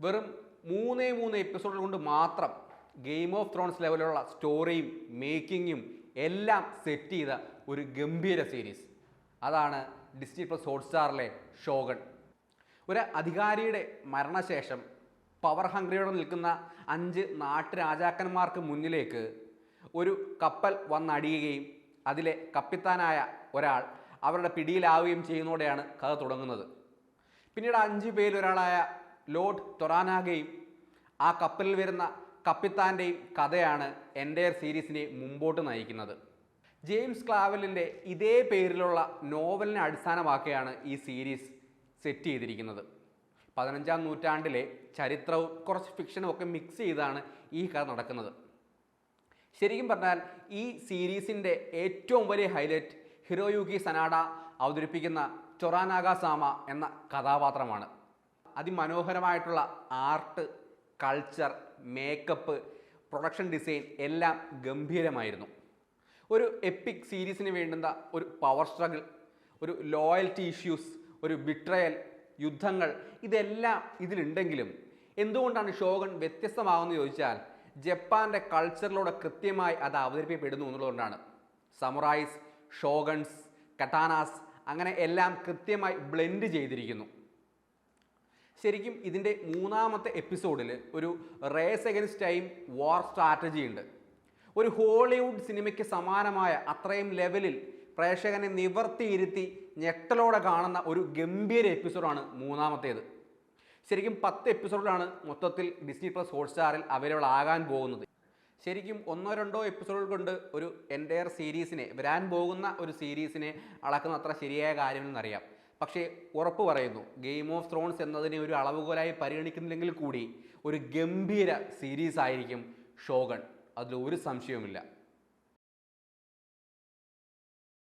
വെറും മൂന്നേ മൂന്ന് എപ്പിസോഡുകൾ കൊണ്ട് മാത്രം ഗെയിം ഓഫ് ത്രോൺസ് ലെവലുള്ള സ്റ്റോറിയും മേക്കിങ്ങും എല്ലാം സെറ്റ് ചെയ്ത ഒരു ഗംഭീര സീരീസ് അതാണ് ഡിസ്നി പ്ലസ് ഹോട്ട്സ്റ്റാറിലെ ഷോഗൺ ഒരു അധികാരിയുടെ മരണശേഷം പവർ ഹംഗ്രിയോടെ നിൽക്കുന്ന അഞ്ച് നാട്ടുരാജാക്കന്മാർക്ക് മുന്നിലേക്ക് ഒരു കപ്പൽ വന്നടിയുകയും അതിലെ കപ്പിത്താനായ ഒരാൾ അവരുടെ പിടിയിലാവുകയും ചെയ്യുന്നതോടെയാണ് കഥ തുടങ്ങുന്നത്. പിന്നീട് അഞ്ച് പേരിൽ ഒരാളായ ലോർഡ് തൊറാനാഗയും ആ കപ്പലിൽ വരുന്ന കപ്പിത്താന്റെയും കഥയാണ് എന്റെ സീരീസിനെ മുമ്പോട്ട് നയിക്കുന്നത്. ജെയിംസ് ക്ലാവലിന്റെ ഇതേ പേരിലുള്ള നോവലിനെ അടിസ്ഥാനമാക്കിയാണ് ഈ സീരീസ് സെറ്റ് ചെയ്തിരിക്കുന്നത്. പതിനഞ്ചാം നൂറ്റാണ്ടിലെ ചരിത്രവും കുറച്ച് ഫിക്ഷനും ഒക്കെ മിക്സ് ചെയ്താണ് ഈ കഥ നടക്കുന്നത്. ശരിക്കും പറഞ്ഞാൽ ഈ സീരീസിന്റെ ഏറ്റവും വലിയ ഹൈലൈറ്റ് ഹിറോയുഗി സനാഡ അവതരിപ്പിക്കുന്ന ചൊറാനാഗാസാമ എന്ന കഥാപാത്രമാണ്. അതിമനോഹരമായിട്ടുള്ള art culture makeup production design എല്ലാം ഗംഭീരമായിരുന്നു. ഒരു എപ്പിക് സീരീസിന് വേണ്ടുന്ന ഒരു പവർ സ്ട്രഗിൾ ഒരു ലോയൽറ്റി ഇഷ്യൂസ് ഒരു ബിട്രയൽ യുദ്ധങ്ങൾ ഇതെല്ലാം ഇതിലുണ്ടെങ്കിലും എന്തുകൊണ്ടാണ് ഷോഗൺ വ്യത്യസ്തമാകുന്നത് ചോദിച്ചാൽ ജപ്പാന്റെ കൾച്ചറിലൂടെ കൃത്യമായി അത് അവതരിപ്പിക്കപ്പെടുന്നു എന്നുള്ളതുകൊണ്ടാണ്. സമുറായിസ് ഷോഗൺസ് കട്ടാനാസ് അങ്ങനെ എല്ലാം കൃത്യമായി ബ്ലെൻഡ് ചെയ്തിരിക്കുന്നു. ശരിക്കും ഇതിന്റെ മൂന്നാമത്തെ എപ്പിസോഡിൽ ഒരു race against time war strategy ഉണ്ട്. ഒരു ഹോളിവുഡ് സിനിമയ്ക്ക് സമാനമായ അത്രയും ലെവലിൽ പ്രേക്ഷകനെ നിവർത്തിയിരുത്തി ഞെട്ടലോടെ കാണുന്ന ഒരു ഗംഭീര എപ്പിസോഡാണ് മൂന്നാമത്തേത്. ശരിക്കും പത്ത് എപ്പിസോഡിലാണ് മൊത്തത്തിൽ ഡിസ്നി പ്ലസ് ഹോട്ട്സ്റ്റാറിൽ അവൈലബിൾ ആകാൻ പോകുന്നത്. ശരിക്കും ഒന്നോ രണ്ടോ എപ്പിസോഡുകൾ കൊണ്ട് ഒരു എന്റയർ സീരീസിനെ വരാൻ പോകുന്ന ഒരു സീരീസിനെ അളക്കുന്ന അത്ര ശരിയായ കാര്യമെന്നറിയാം പക്ഷേ ഉറപ്പ് പറയുന്നു ഗെയിം ഓഫ് ത്രോൺസ് എന്നതിനെ ഒരു അളവുകോലായി പരിഗണിക്കുന്നില്ലെങ്കിൽ കൂടി ഒരു ഗംഭീര സീരീസ് ആയിരിക്കും ഷോഗൺ അതിൽ ഒരു സംശയവുമില്ല.